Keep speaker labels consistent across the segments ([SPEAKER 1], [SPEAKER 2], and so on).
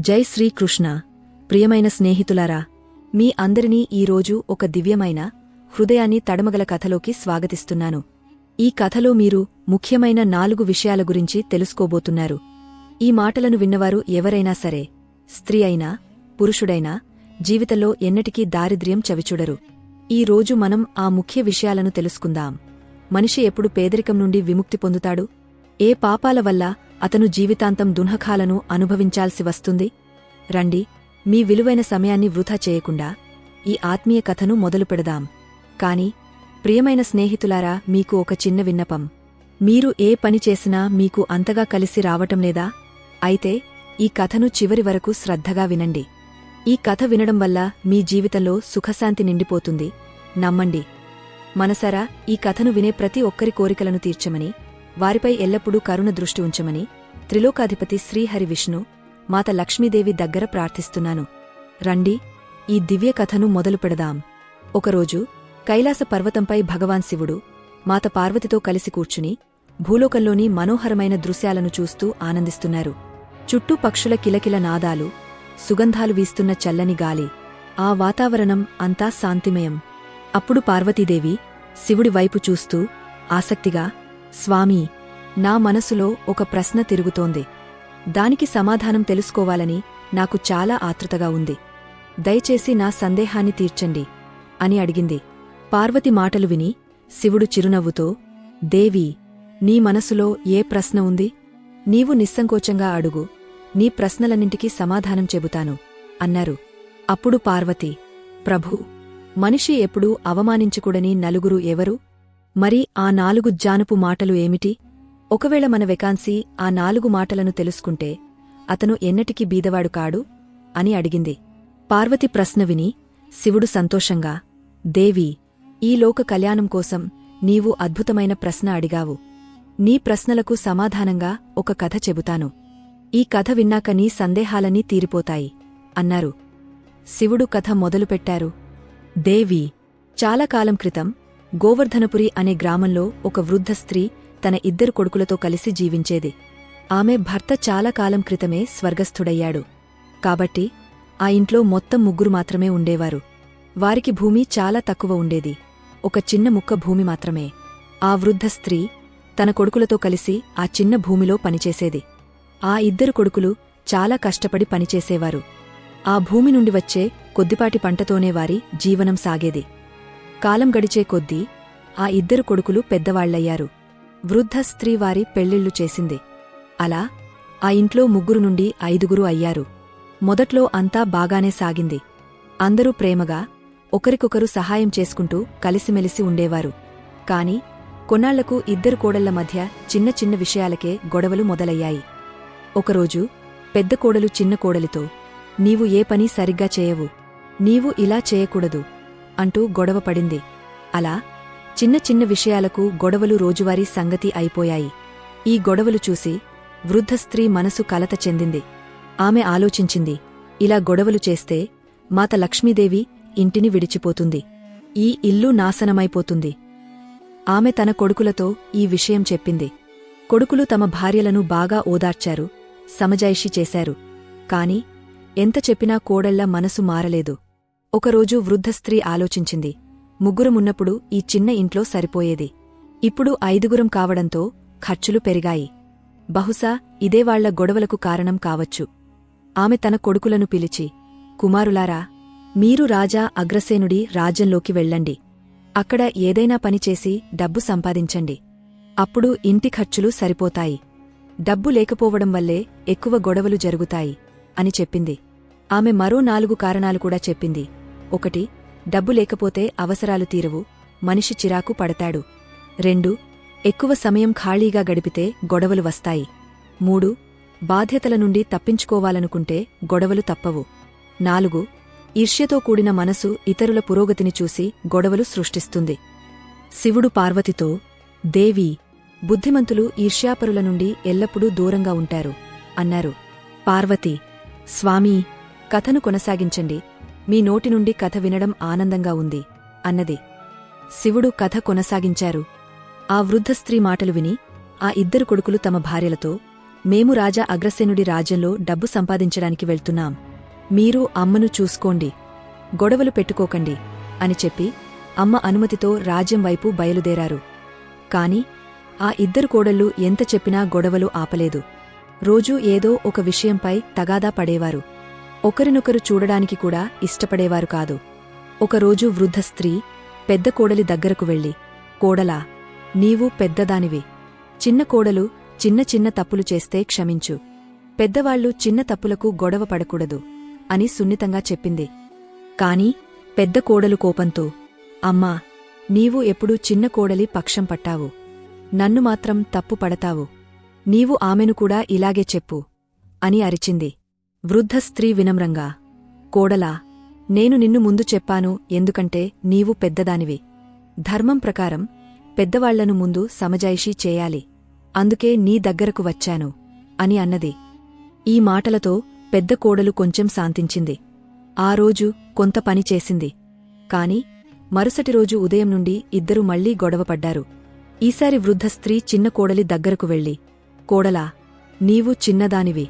[SPEAKER 1] జై శ్రీకృష్ణ. ప్రియమైన స్నేహితులారా మీ అందరినీ ఈరోజు ఒక దివ్యమైన హృదయాన్ని తడమగల కథలోకి స్వాగతిస్తున్నాను. ఈ కథలో మీరు ముఖ్యమైన నాలుగు విషయాల గురించి తెలుసుకోబోతున్నారు. ఈ మాటలను విన్నవారు ఎవరైనా సరే స్త్రీ అయినా పురుషుడైనా జీవితంలో ఎన్నటికీ దారిద్ర్యం చవిచూడరు. ఈ రోజు మనం ఆ ముఖ్య విషయాలను తెలుసుకుందాం. మనిషి ఎప్పుడు పేదరికం నుండి విముక్తి పొందుతాడు? ఏ పాపాల వల్ల అతను జీవితాంతం దున్హకాలను అనుభవించాల్సి వస్తుంది. రండి మీ విలువైన సమయాన్ని వృధా చేయకుండా ఈ ఆత్మీయ కథను మొదలు పెడదాం. కాని ప్రియమైన స్నేహితులారా మీకు ఒక చిన్న విన్నపం. మీరు ఏ పని చేసినా మీకు అంతగా కలిసి రావటం లేదా? అయితే ఈ కథను చివరి వరకు శ్రద్ధగా వినండి. ఈ కథ వినడం వల్ల మీ జీవితంలో సుఖశాంతి నిండిపోతుంది. నమ్మండి. మనసరా ఈ కథను వినే ప్రతి ఒక్కరి కోరికలను తీర్చమని వారిపై ఎల్లప్పుడూ కరుణ దృష్టి ఉంచమని త్రిలోకాధిపతి శ్రీహరి విష్ణు మాత లక్ష్మీదేవి దగ్గర ప్రార్థిస్తున్నాను. రండి ఈ దివ్య కథను మొదలు పెడదాం. ఒకరోజు కైలాస పర్వతంపై భగవాన్ శివుడు మాత పార్వతితో కలిసి కూర్చుని భూలోకంలోని మనోహరమైన దృశ్యాలను చూస్తూ ఆనందిస్తున్నారు. చుట్టూ పక్షుల కిలకిల నాదాలు సుగంధాలు వీస్తున్న చల్లని గాలి ఆ వాతావరణం అంతా శాంతిమయం. అప్పుడు పార్వతీదేవి శివుడి వైపు చూస్తూ ఆసక్తిగా స్వామీ నా మనసులో ఒక ప్రశ్న తిరుగుతోంది. దానికి సమాధానం తెలుసుకోవాలని నాకు చాలా ఆతృతగా ఉంది. దయచేసి నా సందేహాన్ని తీర్చండి అని అడిగింది. పార్వతి మాటలు విని శివుడు చిరునవ్వుతో దేవి నీ మనసులో ఏ ప్రశ్న ఉంది? నీవు నిస్సంకోచంగా అడుగు. నీ ప్రశ్నలన్నింటికీ సమాధానం చెబుతాను అన్నారు. అప్పుడు పార్వతి ప్రభూ మనిషి ఎప్పుడూ అవమానించకూడని నలుగురు ఎవరు? మరి ఆ నాలుగు జానుపు మాటలు ఏమిటి? ఒకవేళ మన వెకాన్సీ ఆ నాలుగు మాటలను తెలుసుకుంటే అతను ఎన్నటికీ బీదవాడు కాడు? అని అడిగింది. పార్వతి ప్రశ్న విని శివుడు సంతోషంగా దేవి ఈ లోక కళ్యాణం కోసం నీవు అద్భుతమైన ప్రశ్న అడిగావు. నీ ప్రశ్నలకు సమాధానంగా ఒక కథ చెబుతాను. ఈ కథ విన్నాక నీ సందేహాలన్నీ తీరిపోతాయి అన్నారు. శివుడు కథ మొదలుపెట్టారు. దేవి చాలా కాలం క్రితం గోవర్ధనపురి అనే గ్రామంలో ఒక వృద్ధ స్త్రీ తన ఇద్దరు కొడుకులతో కలిసి జీవించేది. ఆమె భర్త చాలా కాలం క్రితమే స్వర్గస్థుడయ్యాడు. కాబట్టి ఆ ఇంట్లో మొత్తం ముగ్గురు మాత్రమే ఉండేవారు. వారికి భూమి చాలా తక్కువ ఉండేది. ఒక చిన్న ముక్క భూమి మాత్రమే. ఆ వృద్ధ స్త్రీ తన కొడుకులతో కలిసి ఆ చిన్న భూమిలో పనిచేసేది. ఆ ఇద్దరు కొడుకులు చాలా కష్టపడి పనిచేసేవారు. ఆ భూమి నుండి వచ్చే కొద్దిపాటి పంటతోనే వారి జీవనం సాగేది. కాలం గడిచే కొద్దీ ఆ ఇద్దరు కొడుకులు పెద్దవాళ్ళయ్యారు వృద్ధ స్త్రీ వారి పెళ్ళిళ్ళు చేసింది. అలా ఆ ఇంట్లో ముగ్గురు నుండి ఐదుగురు అయ్యారు. మొదట్లో అంతా బాగానే సాగింది. అందరూ ప్రేమగా ఒకరికొకరు సహాయం చేసుకుంటూ కలిసిమెలిసి ఉండేవారు. కాని కొన్నాళ్ళకు ఇద్దరు కోడళ్ళ మధ్య చిన్న చిన్న విషయాలకే గొడవలు మొదలయ్యాయి. ఒకరోజు పెద్ద కోడలు చిన్న కోడలితో నీవు ఏ పని సరిగ్గా చేయవు. నీవు ఇలా చేయకూడదు. అంటూ గొడవ పడింది. అలా చిన్న చిన్న విషయాలకు గొడవలు రోజువారీ సంగతి అయిపోయాయి. ఈ గొడవలు చూసి వృద్ధ స్త్రీ మనసు కలత చెందింది. ఆమె ఆలోచించింది ఇలా గొడవలు చేస్తే మాత లక్ష్మీదేవి ఇంటిని విడిచిపోతుంది. ఈ ఇల్లు నాశనమైపోతుంది. ఆమె తన కొడుకులతో ఈ విషయం చెప్పింది. కొడుకులు తమ భార్యలను బాగా ఓదార్చారు సమజాయిషి చేశారు. కాని ఎంత చెప్పినా కోడళ్ళ మనసు మారలేదు. ఒకరోజు వృద్ధ స్త్రీ ఆలోచించింది. ముగ్గురమున్నప్పుడు ఈ చిన్న ఇంట్లో సరిపోయేది. ఇప్పుడు ఐదుగురం కావడంతో ఖర్చులు పెరిగాయి. బహుశా ఇదే వాళ్ళ గొడవలకు కారణం కావచ్చు. ఆమె తన కొడుకులను పిలిచి కుమారులారా మీరు రాజా అగ్రసేనుడి రాజ్యంలోకి వెళ్ళండి. అక్కడ ఏదైనా పనిచేసి డబ్బు సంపాదించండి. అప్పుడు ఇంటి ఖర్చులు సరిపోతాయి. డబ్బు లేకపోవడం వల్లే ఎక్కువ గొడవలు జరుగుతాయి అని చెప్పింది. ఆమె మరో నాలుగు కారణాలు కూడా చెప్పింది. ఒకటి డబ్బు లేకపోతే అవసరాలు తీరవు మనిషి చిరాకు పడతాడు. రెండు ఎక్కువ సమయం ఖాళీగా గడిపితే గొడవలు వస్తాయి. మూడు బాధ్యతల నుండి తప్పించుకోవాలనుకుంటే గొడవలు తప్పవు. నాలుగు ఈర్ష్యతో కూడిన మనసు ఇతరుల పురోగతిని చూసి గొడవలు సృష్టిస్తుంది. శివుడు పార్వతితో దేవి బుద్ధిమంతులు ఈర్ష్యాపరుల నుండి ఎల్లప్పుడూ దూరంగా ఉంటారు అన్నారు. పార్వతి స్వామీ కథను కొనసాగించండి. మీ నోటి నుండి కథ వినడం ఆనందంగా ఉంది అన్నది. శివుడు కథ కొనసాగించారు. ఆ వృద్ధ స్త్రీ మాటలు విని ఆ ఇద్దరు కొడుకులు తమ భార్యలతో మేము రాజా అగ్రసేనుడి రాజ్యంలో డబ్బు సంపాదించడానికి వెళ్తున్నాం. మీరు అమ్మను చూసుకోండి గొడవలు పెట్టుకోకండి అని చెప్పి అమ్మ అనుమతితో రాజ్యం వైపు బయలుదేరారు. కాని ఆ ఇద్దరు కోడళ్ళు ఎంత చెప్పినా గొడవలు ఆపలేదు. రోజూ ఏదో ఒక విషయంపై తగాదా పడేవారు. ఒకరినొకరు చూడడానికి కూడా ఇష్టపడేవారు కాదు. ఒకరోజు వృద్ధ స్త్రీ పెద్ద కోడలి దగ్గరకు వెళ్ళి కోడలా నీవు పెద్దదానివి. చిన్న కోడలు చిన్న చిన్న తప్పులు చేస్తే క్షమించు. పెద్దవాళ్ళు చిన్న తప్పులకు గొడవ పడకూడదు అని సున్నితంగా చెప్పింది. కాని పెద్ద కోడలు కోపంతో అమ్మా నీవు ఎప్పుడూ చిన్న కోడలి పక్షం పట్టావు. నన్ను మాత్రం తప్పు పడతావు. నీవు ఆమెను కూడా ఇలాగే చెప్పు అని అరిచింది. వృద్ధ స్త్రీ వినమ్రంగా కోడలా నేను నిన్ను ముందు చెప్పాను ఎందుకంటే నీవు పెద్దదానివి. ధర్మం ప్రకారం పెద్దవాళ్ళను ముందు సమజాయిషీ చేయాలి. అందుకే నీ దగ్గరకు వచ్చాను అని అన్నది. ఈ మాటలతో పెద్ద కోడలు కొంచెం శాంతించింది. ఆ రోజు కొంత పని చేసింది. కాని మరుసటి రోజు ఉదయం నుండి ఇద్దరు మళ్ళీ గొడవపడ్డారు ఈసారి వృద్ధ స్త్రీ చిన్న కోడలి దగ్గరకు వెళ్ళి కోడలా నీవు చిన్నదానివి.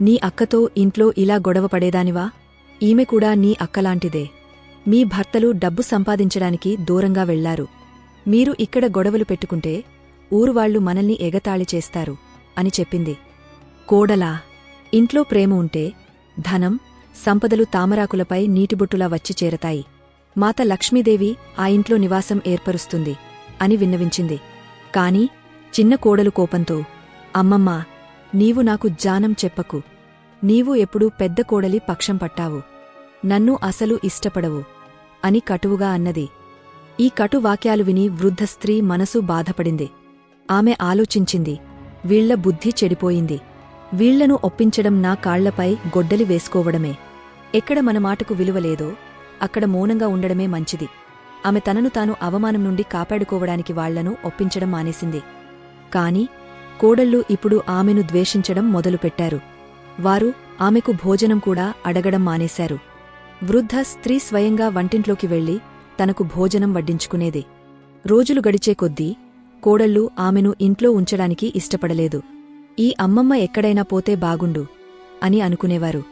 [SPEAKER 1] నీ అక్కతో ఇంట్లో ఇలా గొడవపడేదానివా ఈమె కూడా నీ అక్కలాంటిదే. మీ భర్తలు డబ్బు సంపాదించడానికి దూరంగా వెళ్ళారు. మీరు ఇక్కడ గొడవలు పెట్టుకుంటే ఊరువాళ్ళు మనల్ని ఎగతాళి చేస్తారు అని చెప్పింది. కోడలా ఇంట్లో ప్రేమ ఉంటే ధనం సంపదలు తామరాకులపై నీటిబొట్టులా వచ్చి చేరతాయి. మాత లక్ష్మీదేవి ఆ ఇంట్లో నివాసం ఏర్పరుస్తుంది అని విన్నవించింది. కాని చిన్న కోడలు కోపంతో అమ్మమ్మా నీవు నాకు జానం చెప్పకు. నీవు ఎప్పుడూ పెద్ద కోడలి పక్షం పట్టావు. నన్ను అసలు ఇష్టపడవు అని కటువుగా అన్నది. ఈ కటు వాక్యాలు విని వృద్ధ స్త్రీ మనసు బాధపడింది. ఆమె ఆలోచించింది. వీళ్ళ బుద్ధి చెడిపోయింది. వీళ్ళను ఒప్పించడం నా కాళ్ళపై గొడ్డలి వేసుకోవడమే. ఎక్కడ మన మాటకు విలువలేదో అక్కడ మౌనంగా ఉండడమే మంచిది. ఆమె తనను తాను అవమానం నుండి కాపాడుకోవడానికి వాళ్ళను ఒప్పించడం మానేసింది. కాని కోడళ్ళు ఇప్పుడు ఆమెను ద్వేషించడం మొదలుపెట్టారు. వారు ఆమెకు భోజనం కూడా అడగడం మానేశారు. వృద్ధ స్త్రీ స్వయంగా వంటింట్లోకి వెళ్ళి తనకు భోజనం వడ్డించుకునేది. రోజులు గడిచే కొద్దీ కోడళ్ళు ఆమెను ఇంట్లో ఉంచడానికి ఇష్టపడలేదు. ఈ అమ్మమ్మ ఎక్కడైనా పోతే బాగుండు అని అనుకునేవారు.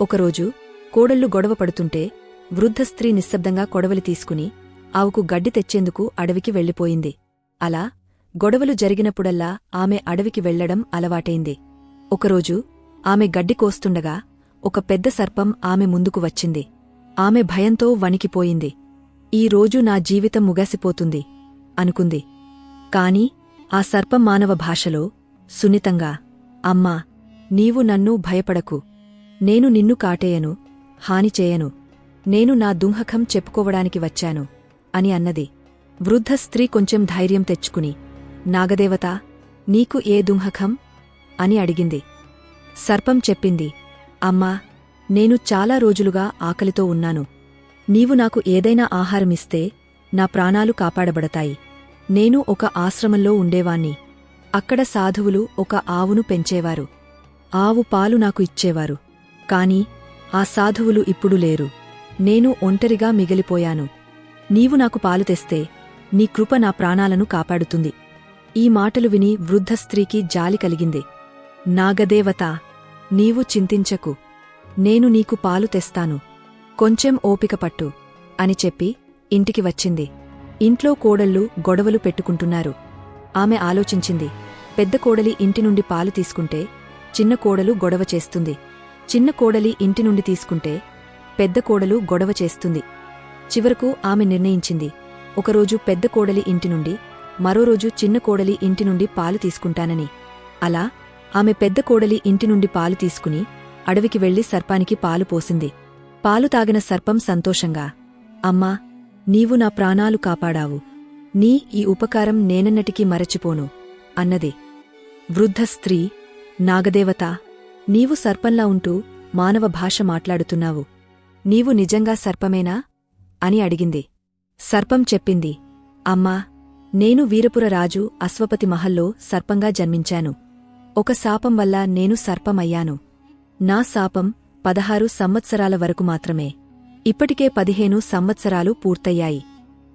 [SPEAKER 1] ఒకరోజు కోడళ్ళు గొడవ పడుతుంటే వృద్ధ స్త్రీ నిశ్శబ్దంగా కొడవలి తీసుకుని ఆవుకు గడ్డి తెచ్చేందుకు అడవికి వెళ్ళిపోయింది. అలా గొడవలు జరిగినప్పుడల్లా ఆమె అడవికి వెళ్ళడం అలవాటైంది. ఒకరోజు ఆమె గడ్డి కోస్తుండగా ఒక పెద్ద సర్పం ఆమె ముందుకు వచ్చింది. ఆమె భయంతో వణికిపోయింది. ఈ రోజు నా జీవితం ముగసిపోతుంది అనుకుంది. కాని ఆ సర్పం మానవ భాషలో సున్నితంగా అమ్మా నీవు నన్ను భయపడకు. నేను నిన్ను కాటేయను హాని చేయను. నేను నా దుంహకం చెప్పుకోవడానికి వచ్చాను అని అన్నది. వృద్ధ స్త్రీ కొంచెం ధైర్యం తెచ్చుకుని నాగదేవత నీకు ఏ దుంహకం? అని అడిగింది. సర్పం చెప్పింది అమ్మా నేను చాలా రోజులుగా ఆకలితో ఉన్నాను. నీవు నాకు ఏదైనా ఆహారమిస్తే నా ప్రాణాలు కాపాడబడతాయి. నేను ఒక ఆశ్రమంలో ఉండేవాణ్ణి. అక్కడ సాధువులు ఒక ఆవును పెంచేవారు. ఆవు పాలు నాకు ఇచ్చేవారు. కాని ఆ సాధువులు ఇప్పుడు లేరు. నేను ఒంటరిగా మిగిలిపోయాను. నీవు నాకు పాలు తెస్తే నీ కృప నా ప్రాణాలను కాపాడుతుంది. ఈ మాటలు విని వృద్ధ స్త్రీకి జాలి కలిగింది. నాగదేవత నీవు చింతించకు. నేను నీకు పాలు తెస్తాను. కొంచెం ఓపిక పట్టు అని చెప్పి ఇంటికి వచ్చింది. ఇంట్లో కోడళ్ళు గొడవలు పెట్టుకుంటున్నారు. ఆమె ఆలోచించింది. పెద్ద కోడలి ఇంటి నుండి పాలు తీసుకుంటే చిన్న కోడలు గొడవ చేస్తుంది. చిన్న కోడలి ఇంటి నుండి తీసుకుంటే పెద్ద కోడలు గొడవ చేస్తుంది. చివరకు ఆమె నిర్ణయించింది. ఒకరోజు పెద్ద కోడలి ఇంటి నుండి మరో రోజు చిన్న కోడలి ఇంటి నుండి పాలు తీసుకుంటానని. అలా ఆమె పెద్ద కోడలి ఇంటి నుండి పాలు తీసుకుని అడవికి వెళ్ళి సర్పానికి పాలు పోసింది. పాలు తాగిన సర్పం సంతోషంగా అమ్మా నీవు నా ప్రాణాలు కాపాడావు. నీ ఈ ఉపకారం నేనన్నటికీ మరచిపోను అన్నది. వృద్ధ స్త్రీ నాగదేవత నీవు సర్పంలా ఉంటూ మానవ భాష మాట్లాడుతున్నావు. నీవు నిజంగా సర్పమేనా? అని అడిగింది. సర్పం చెప్పింది అమ్మా నేను వీరపుర రాజు అశ్వపతి మహల్లో సర్పంగా జన్మించాను. ఒక శాపం వల్ల నేను సర్పమయ్యాను. నా శాపం పదహారు సంవత్సరాల వరకు మాత్రమే. ఇప్పటికే పదిహేను సంవత్సరాలు పూర్తయ్యాయి.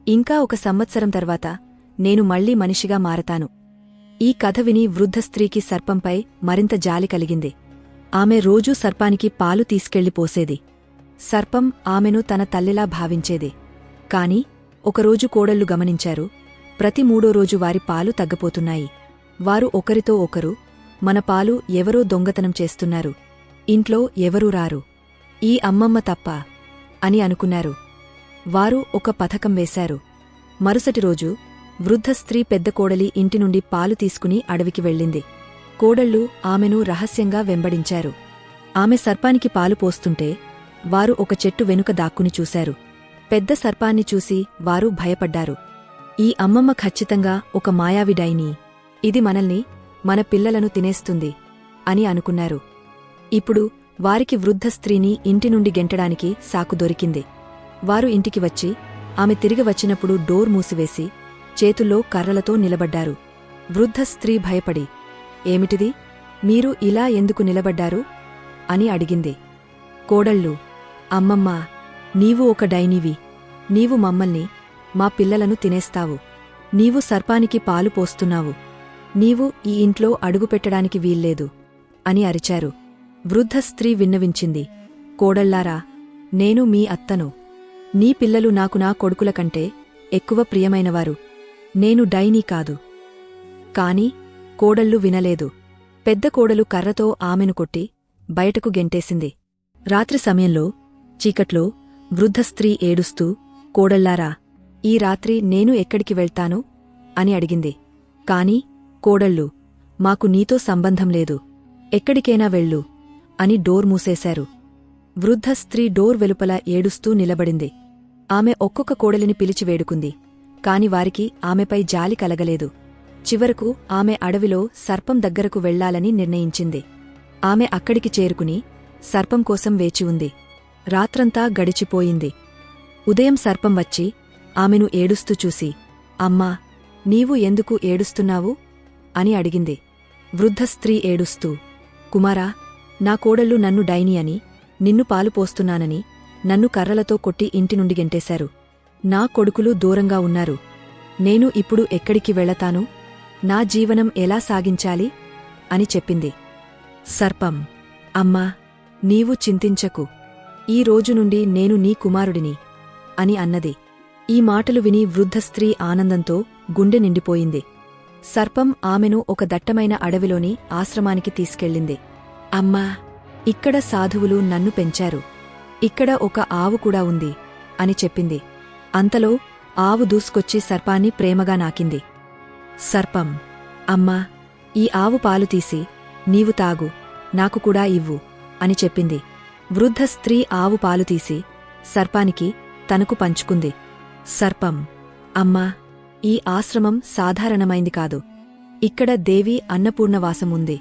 [SPEAKER 1] ఇంకా ఒక సంవత్సరం తర్వాత నేను మళ్ళీ మనిషిగా మారతాను. ఈ కథ విని వృద్ధ స్త్రీకి సర్పంపై మరింత జాలి కలిగింది. ఆమె రోజూ సర్పానికి పాలు తీసుకెళ్ళి పోసేది. సర్పం ఆమెను తన తల్లిలా భావించేది. కాని ఒకరోజు కోడళ్ళు గమనించారు ప్రతి మూడో రోజు వారి పాలు తగ్గపోతున్నాయి. వారు ఒకరితో ఒకరు మన పాలు ఎవరో దొంగతనం చేస్తున్నారు. ఇంట్లో ఎవరూ రారు. ఈ అమ్మమ్మ తప్ప అని అనుకున్నారు. వారు ఒక పథకం వేశారు. మరుసటి రోజు వృద్ధ స్త్రీ పెద్ద కోడలి ఇంటి నుండి పాలు తీసుకుని అడవికి వెళ్ళింది. కోడళ్ళు ఆమెను రహస్యంగా వెంబడించారు. ఆమె సర్పానికి పాలు పోస్తుంటే వారు ఒక చెట్టు వెనుక దాక్కుని చూశారు. పెద్ద సర్పాన్ని చూసి వారు భయపడ్డారు. ఈ అమ్మమ్మ ఖచ్చితంగా ఒక మాయావిడైని ఇది మనల్ని మన పిల్లలను తినేస్తుంది అని అనుకున్నారు. ఇప్పుడు వారికి వృద్ధ స్త్రీని ఇంటి నుండి గెంటడానికి సాకు దొరికింది. వారు ఇంటికి వచ్చి ఆమె తిరిగి వచ్చినప్పుడు డోర్ మూసివేసి చేతుల్లో కర్రలతో నిలబడ్డారు. వృద్ధ స్త్రీ భయపడి ఏమిటిది? మీరు ఇలా ఎందుకు నిలబడ్డారు? అని అడిగింది. కోడళ్ళు అమ్మమ్మా నీవు ఒక డైనీవి. నీవు మమ్మల్ని మా పిల్లలను తినేస్తావు. నీవు సర్పానికి పాలు పోస్తున్నావు. నీవు ఈ ఇంట్లో అడుగుపెట్టడానికి వీల్లేదు. అని అరిచారు. వృద్ధ స్త్రీ విన్నవించింది. కోడళ్ళారా నేను మీ అత్తను. నీ పిల్లలు నాకు నా కొడుకుల కంటే ఎక్కువ ప్రియమైనవారు. నేను డైనీ కాదు. కాని కోడళ్ళు వినలేదు. పెద్ద కోడలు కర్రతో ఆమెను కొట్టి బయటకు గెంటేసింది. రాత్రి సమయంలో చీకట్లో వృద్ధ స్త్రీ ఏడుస్తూ కోడళ్ళారా ఈ రాత్రి నేను ఎక్కడికి వెళ్తాను? అని అడిగింది. కాని కోడళ్ళు మాకు నీతో సంబంధం లేదు. ఎక్కడికైనా వెళ్ళు అని డోర్ మూసేశారు. వృద్ధ స్త్రీ డోర్ వెలుపల ఏడుస్తూ నిలబడింది. ఆమె ఒక్కొక్క కోడలిని పిలిచి వేడుకుంది. కాని వారికి ఆమెపై జాలి కలగలేదు. చివరకు ఆమె అడవిలో సర్పం దగ్గరకు వెళ్ళాలని నిర్ణయించింది. ఆమె అక్కడికి చేరుకుని సర్పం కోసం వేచి ఉంది. రాత్రంతా గడిచిపోయింది. ఉదయం సర్పం వచ్చి ఆమెను ఏడుస్తూ చూసి అమ్మా నీవు ఎందుకు ఏడుస్తున్నావు? అని అడిగింది. వృద్ధ స్త్రీ ఏడుస్తూ కుమారా నా కోడళ్ళు నన్ను డైని అని నిన్ను పాలు పోస్తున్నానని నన్ను కర్రలతో కొట్టి ఇంటి నుండి గెంటేశారు. నా కొడుకులు దూరంగా ఉన్నారు. నేను ఇప్పుడు ఎక్కడికి వెళతాను? నా జీవనం ఎలా సాగించాలి? అని చెప్పింది. సర్పం అమ్మా నీవు చింతించకు. ఈ రోజు నుండి నేను నీ కుమారుడిని అని అన్నది. ఈ మాటలు విని వృద్ధ స్త్రీ ఆనందంతో గుండె నిండిపోయింది. సర్పం ఆమెను ఒక దట్టమైన అడవిలోని ఆశ్రమానికి తీసుకెళ్ళింది. అమ్మా ఇక్కడ సాధువులు నన్ను పెంచారు. ఇక్కడ ఒక ఆవు కూడా ఉంది అని చెప్పింది. అంతలో ఆవు దూసుకొచ్చి సర్పాన్ని ప్రేమగా నాకింది. సర్పం అమ్మా ఈ ఆవు పాలు తీసి నీవు తాగు నాకు కూడా ఇవ్వు అని చెప్పింది. వృద్ధ స్త్రీ ఆవు పాలు తీసి సర్పానికి తనకు పంచుకుంది. సర్పం. అమ్మా ఈ ఆశ్రమం సాధారణమైంది కాదు. ఇక్కడ దేవి అన్నపూర్ణవాసం ఉంది.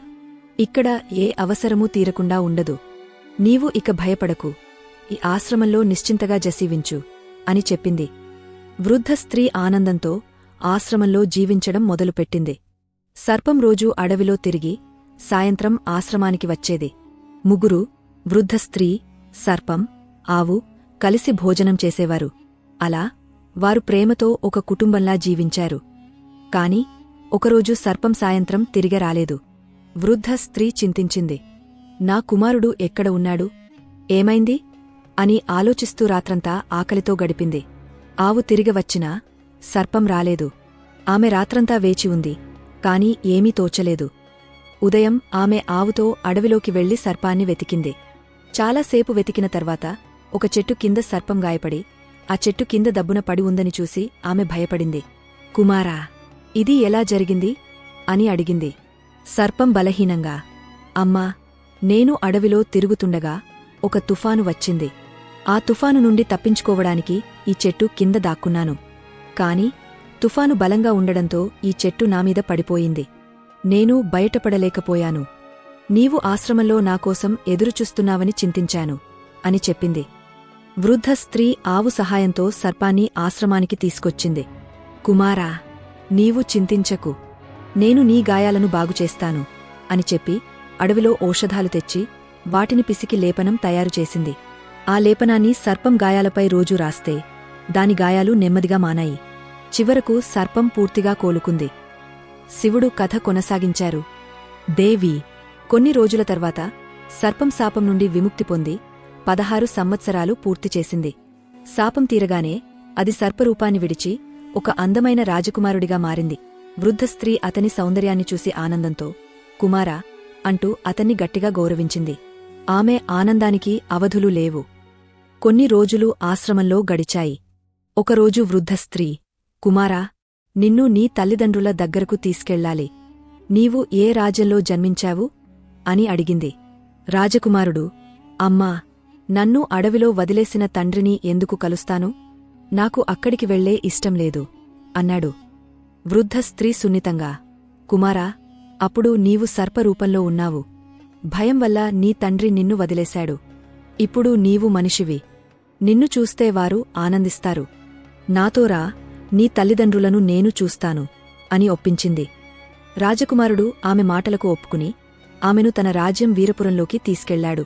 [SPEAKER 1] ఇక్కడ ఏ అవసరమూ తీరకుండా ఉండదు. నీవు ఇక భయపడకు. ఈ ఆశ్రమంలో నిశ్చింతగా జసీవించు అని చెప్పింది. వృద్ధ స్త్రీ ఆనందంతో ఆశ్రమంలో జీవించడం మొదలుపెట్టింది. సర్పం రోజూ అడవిలో తిరిగి సాయంత్రం ఆశ్రమానికి వచ్చేది. ముగ్గురు వృద్ధ స్త్రీ సర్పం ఆవు కలిసి భోజనం చేసేవారు. అలా వారు ప్రేమతో ఒక కుటుంబంలా జీవించారు. కాని ఒకరోజు సర్పం సాయంత్రం తిరిగి రాలేదు. వృద్ధ స్త్రీ చింతించింది. నా కుమారుడు ఎక్కడ ఉన్నాడు? ఏమైంది? అని ఆలోచిస్తూ రాత్రంతా ఆకలితో గడిపింది. ఆవు తిరిగి వచ్చినా సర్పం రాలేదు. ఆమె రాత్రంతా వేచి ఉంది. కాని ఏమీ తోచలేదు. ఉదయం ఆమె ఆవుతో అడవిలోకి వెళ్ళి సర్పాన్ని వెతికింది. చాలాసేపు వెతికిన తర్వాత ఒక చెట్టు కింద సర్పం గాయపడి ఆ చెట్టు కింద దబ్బున పడి ఉందని చూసి ఆమె భయపడింది. కుమారా ఇది ఎలా జరిగింది? అని అడిగింది. సర్పం బలహీనంగా అమ్మా నేను అడవిలో తిరుగుతుండగా ఒక తుఫాను వచ్చింది. ఆ తుఫాను నుండి తప్పించుకోవడానికి ఈ చెట్టు కింద దాక్కున్నాను. కాని తుఫాను బలంగా ఉండడంతో ఈ చెట్టు నామీద పడిపోయింది. నేను బయటపడలేకపోయాను. నీవు ఆశ్రమంలో నాకోసం ఎదురుచూస్తున్నావని చింతించాను అని చెప్పింది. వృద్ధ స్త్రీ ఆవు సహాయంతో సర్పాన్ని ఆశ్రమానికి తీసుకొచ్చింది. కుమారా నీవు చింతించకు. నేను నీ గాయాలను బాగుచేస్తాను అని చెప్పి అడవిలో ఔషధాలు తెచ్చి వాటిని పిసికి లేపనం తయారుచేసింది ఆ లేపనాన్ని సర్పం గాయాలపై రోజూ రాస్తే దాని గాయాలు నెమ్మదిగా మానాయి. చివరకు సర్పం పూర్తిగా కోలుకుంది. శివుడు కథ కొనసాగించారు. దేవి కొన్ని రోజుల తర్వాత సర్పం శాపం నుండి విముక్తి పొంది పదహారు సంవత్సరాలు పూర్తి చేసింది. శాపం తీరగానే అది సర్పరూపాన్ని విడిచి ఒక అందమైన రాజకుమారుడిగా మారింది. వృద్ధ స్త్రీ అతని సౌందర్యాన్ని చూసి ఆనందంతో కుమారా అంటూ అతన్ని గట్టిగా గౌరవించింది. ఆమె ఆనందానికి అవధులు లేవు. కొన్ని రోజులు ఆశ్రమంలో గడిచాయి. ఒకరోజు వృద్ధ స్త్రీ కుమారా నిన్ను నీ తల్లిదండ్రుల దగ్గరకు తీసుకెళ్ళాలి నీవు ఏ రాజ్యంలో జన్మించావు? అని అడిగింది. రాజకుమారుడు అమ్మా నన్ను అడవిలో వదిలేసిన తండ్రిని ఎందుకు కలుస్తాను? నాకు అక్కడికి వెళ్ళే ఇష్టం లేదు అన్నాడు. వృద్ధ స్త్రీ సున్నితంగా కుమారా అప్పుడు నీవు సర్పరూపంలో ఉన్నావు. భయం వల్ల నీ తండ్రి నిన్ను వదిలేశాడు. ఇప్పుడు నీవు మనిషివి. నిన్ను చూస్తే వారు ఆనందిస్తారు. నాతోరా నీ తల్లిదండ్రులను నేను చూస్తాను అని ఒప్పించింది. రాజకుమారుడు ఆమె మాటలకు ఒప్పుకుని ఆమెను తన రాజ్యం వీరపురంలోకి తీసుకెళ్ళాడు.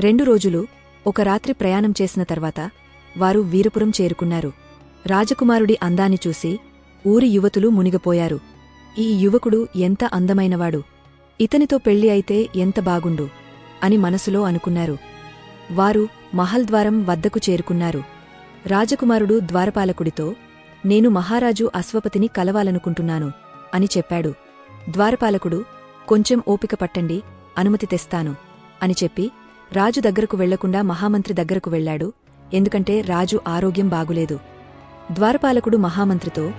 [SPEAKER 1] రెండు రోజులు ఒక రాత్రి ప్రయాణం చేసిన తర్వాత వారు వీరపురం చేరుకున్నారు. రాజకుమారుడి అందాన్ని చూసి ఊరి యువతులు మునిగపోయారు. ఈ యువకుడు ఎంత అందమైనవాడు. ఇతనితో పెళ్ళి అయితే ఎంత బాగుండు అని మనసులో అనుకున్నారు. వారు మహల్ద్వారం వద్దకు చేరుకున్నారు. రాజకుమారుడు ద్వారపాలకుడితో నేను మహారాజు అశ్వపతిని కలవాలనుకుంటున్నాను అని చెప్పాడు. ద్వారపాలకుడు కొంచెం ఓపిక పట్టండి అనుమతి తెస్తాను అని చెప్పి రాజు దగ్గరకు వెళ్ళకుండా మహామంత్రి దగ్గరకు వెళ్ళాడు. ఎందుకంటే రాజు ఆరోగ్యం బాగులేదు. ద్వారపాలకుడు మహామంత్రితో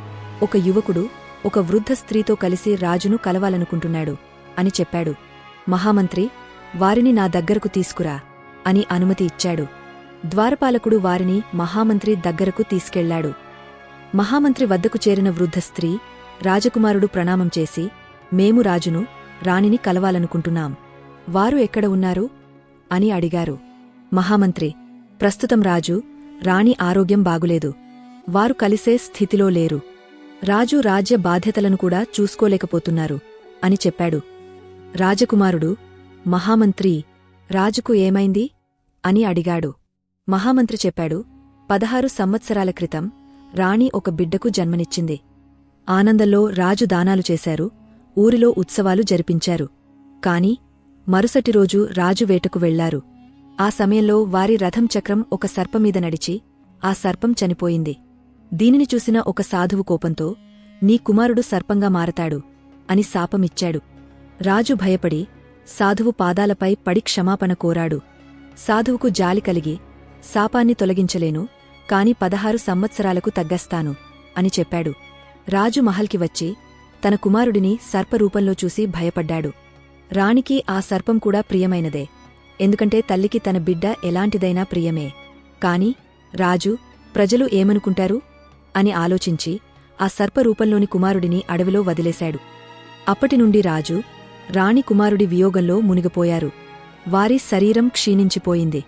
[SPEAKER 1] ఒక యువకుడు ఒక వృద్ధ స్త్రీతో కలిసి రాజును కలవాలనుకుంటున్నాడు అని చెప్పాడు. మహామంత్రి వారిని నా దగ్గరకు తీసుకురా అని అనుమతి ఇచ్చాడు. ద్వారపాలకుడు వారిని మహామంత్రి దగ్గరకు తీసుకెళ్ళాడు. మహామంత్రి వద్దకు చేరిన వృద్ధ స్త్రీ రాజకుమారుడు ప్రణామం చేసి మేము రాజును రాణిని కలవాలనుకుంటున్నాం. వారు ఎక్కడ ఉన్నారు? అని అడిగారు. మహామంత్రి ప్రస్తుతం రాజు రాణి ఆరోగ్యం బాగులేదు. వారు కలిసే స్థితిలో లేరు. రాజు రాజ్య బాధ్యతలను కూడా చూసుకోలేకపోతున్నారు అని చెప్పాడు. రాజకుమారుడు మహామంత్రి రాజుకు ఏమైంది? అని అడిగాడు. మహామంత్రి చెప్పాడు పదహారు సంవత్సరాల క్రితం రాణి ఒక బిడ్డకు జన్మనిచ్చింది. ఆనందంలో రాజు దానాలు చేశారు ఊరిలో ఉత్సవాలు జరిపించారు. కాని మరుసటి రోజు రాజు వేటకు వెళ్ళారు. ఆ సమయంలో వారి రథం చక్రం ఒక సర్పమీద నడిచి ఆ సర్పం చనిపోయింది. దీనిని చూసిన ఒక సాధువు కోపంతో నీ కుమారుడు సర్పంగా మారతాడు అని శాపమిచ్చాడు. రాజు భయపడి సాధువు పాదాలపై పడి క్షమాపణ కోరాడు. సాధువుకు జాలి కలిగి శాపాన్ని తొలగించలేను కాని పదహారు సంవత్సరాలకు తగ్గస్తాను అని చెప్పాడు. రాజు మహల్కి వచ్చి తన కుమారుడిని సర్పరూపంలో చూసి భయపడ్డాడు. రాణికి ఆ సర్పం కూడా ప్రియమైనదే. ఎందుకంటే తల్లికి తన బిడ్డ ఎలాంటిదైనా ప్రియమే. కాని రాజు ప్రజలు ఏమనుకుంటారు? అని ఆలోచించి ఆ సర్పరూపంలోని కుమారుడిని అడవిలో వదిలేశాడు. అప్పటినుండి రాజు రాణి కుమారుడి వియోగంలో మునిగిపోయారు. వారి శరీరం క్షీణించిపోయింది.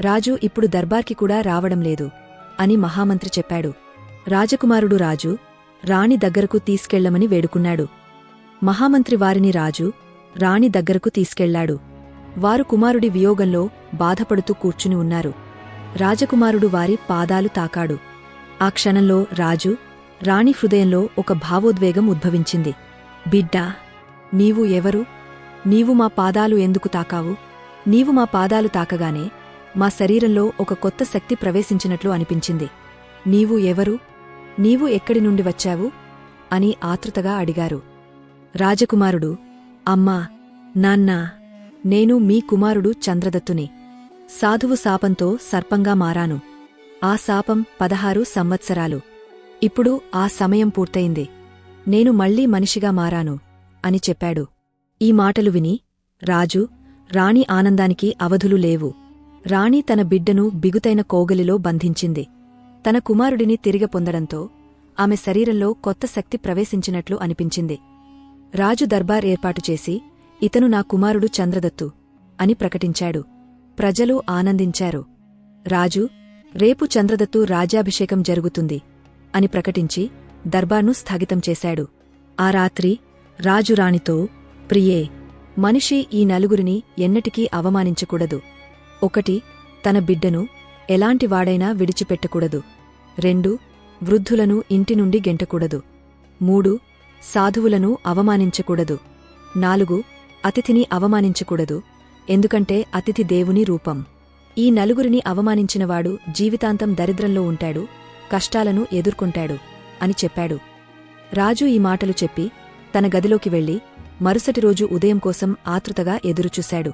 [SPEAKER 1] రాజు ఇప్పుడు దర్బార్కి కూడా రావడం లేదు అని మహామంత్రి చెప్పాడు. రాజకుమారుడు రాజు రాణి దగ్గరకు తీసుకెళ్ళమని వేడుకున్నాడు. మహామంత్రి వారిని రాజు రాణి దగ్గరకు తీసుకెళ్ళాడు. వారు కుమారుడి వియోగంలో బాధపడుతూ కూర్చుని ఉన్నారు. రాజకుమారుడు వారి పాదాలు తాకాడు. ఆ క్షణంలో రాజు రాణి హృదయంలో ఒక భావోద్వేగం ఉద్భవించింది. బిడ్డా నీవు ఎవరు? నీవు మా పాదాలు ఎందుకు తాకావు? నీవు మా పాదాలు తాకగానే మా శరీరంలో ఒక కొత్త శక్తి ప్రవేశించినట్లు అనిపించింది. నీవు ఎవరు? నీవు ఎక్కడి నుండి వచ్చావు? అని ఆతృతగా అడిగారు. రాజకుమారుడు అమ్మా నాన్నా నేను మీ కుమారుడు చంద్రదత్తుని. సాధువు శాపంతో సర్పంగా మారాను. ఆ శాపం పదహారు సంవత్సరాలు. ఇప్పుడు ఆ సమయం పూర్తయింది. నేను మళ్ళీ మనిషిగా మారాను అని చెప్పాడు. ఈ మాటలు విని రాజు రాణి ఆనందానికి అవధులు లేవు. రాణి తన బిడ్డను బిగుతైన కోగలిలో బంధించింది. తన కుమారుడిని తిరిగి పొందడంతో ఆమె శరీరంలో కొత్త శక్తి ప్రవేశించినట్లు అనిపించింది. రాజు దర్బార్ ఏర్పాటు చేసి ఇతను నా కుమారుడు చంద్రదత్తు అని ప్రకటించాడు. ప్రజలు ఆనందించారు. రాజు రేపు చంద్రదత్తు రాజ్యాభిషేకం జరుగుతుంది అని ప్రకటించి దర్బార్ను స్థగితం చేశాడు. ఆ రాత్రి రాజు రాణితో ప్రియే మనిషి ఈ నలుగురిని ఎన్నటికీ అవమానించకూడదు. ఒకటి తన బిడ్డను ఎలాంటివాడైనా విడిచిపెట్టకూడదు. రెండు వృద్ధులను ఇంటి నుండి గెంటకూడదు. మూడు సాధువులను అవమానించకూడదు. నాలుగు అతిథిని అవమానించకూడదు. ఎందుకంటే అతిథి దేవుని రూపం. ఈ నలుగురిని అవమానించినవాడు జీవితాంతం దరిద్రంలో ఉంటాడు కష్టాలను ఎదుర్కొంటాడు అని చెప్పాడు. రాజు ఈ మాటలు చెప్పి తన గదిలోకి వెళ్ళి మరుసటి రోజు ఉదయం కోసం ఆతృతగా ఎదురుచూశాడు.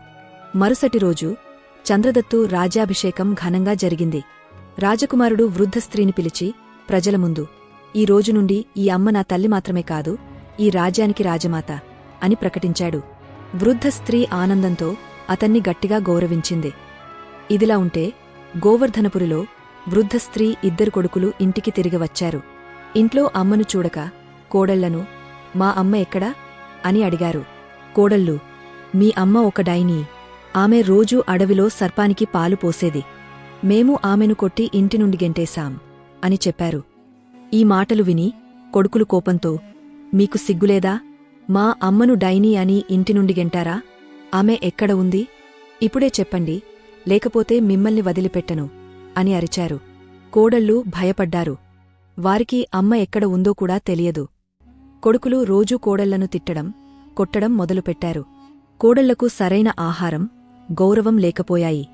[SPEAKER 1] మరుసటి రోజు చంద్రదత్తు రాజ్యాభిషేకం ఘనంగా జరిగింది. రాజకుమారుడు వృద్ధ స్త్రీని పిలిచి ప్రజల ముందు ఈ రోజు నుండి ఈ అమ్మ నా తల్లి మాత్రమే కాదు ఈ రాజ్యానికి రాజమాత అని ప్రకటించాడు. వృద్ధ స్త్రీ ఆనందంతో అతన్ని గట్టిగా గౌరవించింది. ఇదిలా ఉంటే గోవర్ధనపురిలో వృద్ధ స్త్రీ ఇద్దరు కొడుకులు ఇంటికి తిరిగి వచ్చారు. ఇంట్లో అమ్మను చూడక కోడళ్ళను మా అమ్మ ఎక్కడా? అని అడిగారు. కోడళ్ళు మీ అమ్మ ఒక డైనీ ఆమె రోజూ అడవిలో సర్పానికి పాలు పోసేది. మేము ఆమెను కొట్టి ఇంటి నుండి గెంటేశాం అని చెప్పారు. ఈ మాటలు విని కొడుకులు కోపంతో మీకు సిగ్గులేదా? మా అమ్మను డైనీ అని ఇంటి నుండి గెంటారా? ఆమె ఎక్కడ ఉంది? ఇప్పుడే చెప్పండి లేకపోతే మిమ్మల్ని వదిలిపెట్టను అని అరిచారు. కోడళ్ళు భయపడ్డారు. వారికి అమ్మ ఎక్కడ ఉందో కూడా తెలియదు. కొడుకులు రోజూ కోడళ్ళను తిట్టడం కొట్టడం మొదలుపెట్టారు. కోడళ్ళకు సరైన ఆహారం గౌరవం లేకపోయాయి.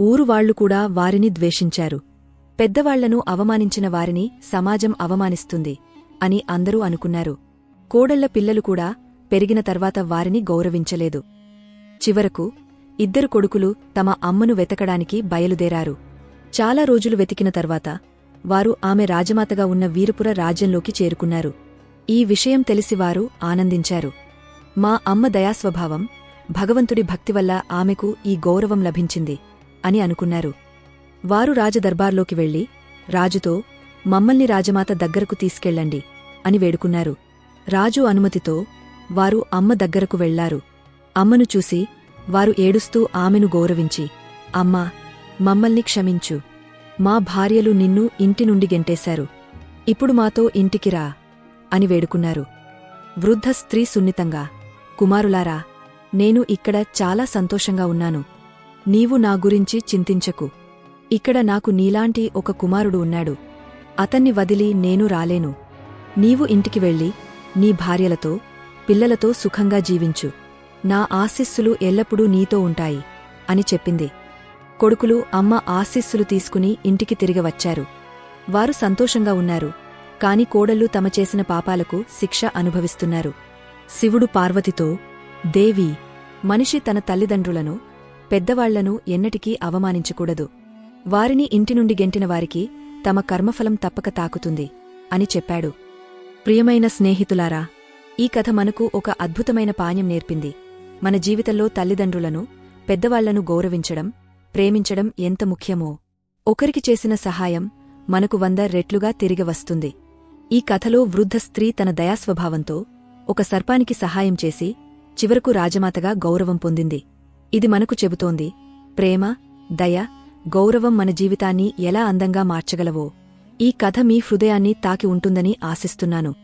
[SPEAKER 1] ఊరువాళ్ళు కూడా వారిని ద్వేషించారు. పెద్దవాళ్ళను అవమానించిన వారిని సమాజం అవమానిస్తుంది అని అందరూ అనుకున్నారు. కోడళ్ళ పిల్లలు కూడా పెరిగిన తర్వాత వారిని గౌరవించలేదు. చివరకు ఇద్దరు కొడుకులు తమ అమ్మను వెతకడానికి బయలుదేరారు. చాలా రోజులు వెతికిన తర్వాత వారు ఆమె రాజమాతగా ఉన్న వీరపుర రాజ్యంలోకి చేరుకున్నారు. ఈ విషయం తెలిసి వారు ఆనందించారు. మా అమ్మ దయాస్వభావం భగవంతుడి భక్తి వల్ల ఆమెకు ఈ గౌరవం లభించింది అని అనుకున్నారు. వారు రాజదర్బార్లోకి వెళ్ళి రాజుతో మమ్మల్ని రాజమాత దగ్గరకు తీసుకెళ్ళండి అని వేడుకున్నారు. రాజు అనుమతితో వారు అమ్మ దగ్గరకు వెళ్ళారు. అమ్మను చూసి వారు ఏడుస్తూ ఆమెను గౌరవించి అమ్మా మమ్మల్ని క్షమించు. మా భార్యలు నిన్ను ఇంటి నుండి గెంటేశారు. ఇప్పుడు మాతో ఇంటికి రా అని వేడుకున్నారు. వృద్ధ స్త్రీ సున్నితంగా కుమారులారా నేను ఇక్కడ చాలా సంతోషంగా ఉన్నాను. నీవు నా గురించి చింతించకు. ఇక్కడ నాకు నీలాంటి ఒక కుమారుడు ఉన్నాడు. అతన్ని వదిలి నేను రాలేను. నీవు ఇంటికి వెళ్ళి నీ భార్యలతో పిల్లలతో సుఖంగా జీవించు. నా ఆశీస్సులు ఎల్లప్పుడూ నీతో ఉంటాయి అని చెప్పింది. కొడుకులు అమ్మ ఆశీస్సులు తీసుకుని ఇంటికి తిరిగి వచ్చారు. వారు సంతోషంగా ఉన్నారు. కాని కోడళ్ళు తమ చేసిన పాపాలకు శిక్ష అనుభవిస్తున్నారు. శివుడు పార్వతితో దేవి మనిషి తన తల్లిదండ్రులను పెద్దవాళ్ళను ఎన్నటికీ అవమానించకూడదు. వారిని ఇంటి నుండి గెంటిన వారికి తమ కర్మఫలం తప్పక తాకుతుంది అని చెప్పాడు. ప్రియమైన స్నేహితులారా ఈ కథ మనకు ఒక అద్భుతమైన పాణ్యం నేర్పింది. మన జీవితంలో తల్లిదండ్రులను పెద్దవాళ్ళను గౌరవించడం ప్రేమించడం ఎంత ముఖ్యమో ఒకరికి చేసిన సహాయం మనకు వంద రెట్లుగా తిరిగి వస్తుంది. ఈ కథలో వృద్ధ స్త్రీ తన దయాస్వభావంతో ఒక సర్పానికి సహాయం చేసి చివరకు రాజమాతగా గౌరవం పొందింది. ఇది మనకు చెబుతోంది ప్రేమ దయ గౌరవం మన జీవితాన్ని ఎలా అందంగా మార్చగలవో ఈ కథ మీ హృదయాన్ని తాకి ఉంటుందని ఆశిస్తున్నాను.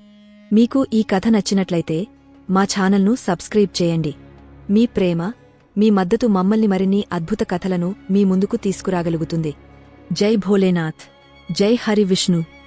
[SPEAKER 1] మీకు ఈ కథ నచ్చినట్లయితే మా ఛానల్ను సబ్స్క్రైబ్ చేయండి. మీ ప్రేమ మీ మద్దతు మమ్మల్ని మరిన్ని అద్భుత కథలను మీ ముందుకు తీసుకురాగలుగుతుంది. జై భోలేనాథ్. జై హరి విష్ణు.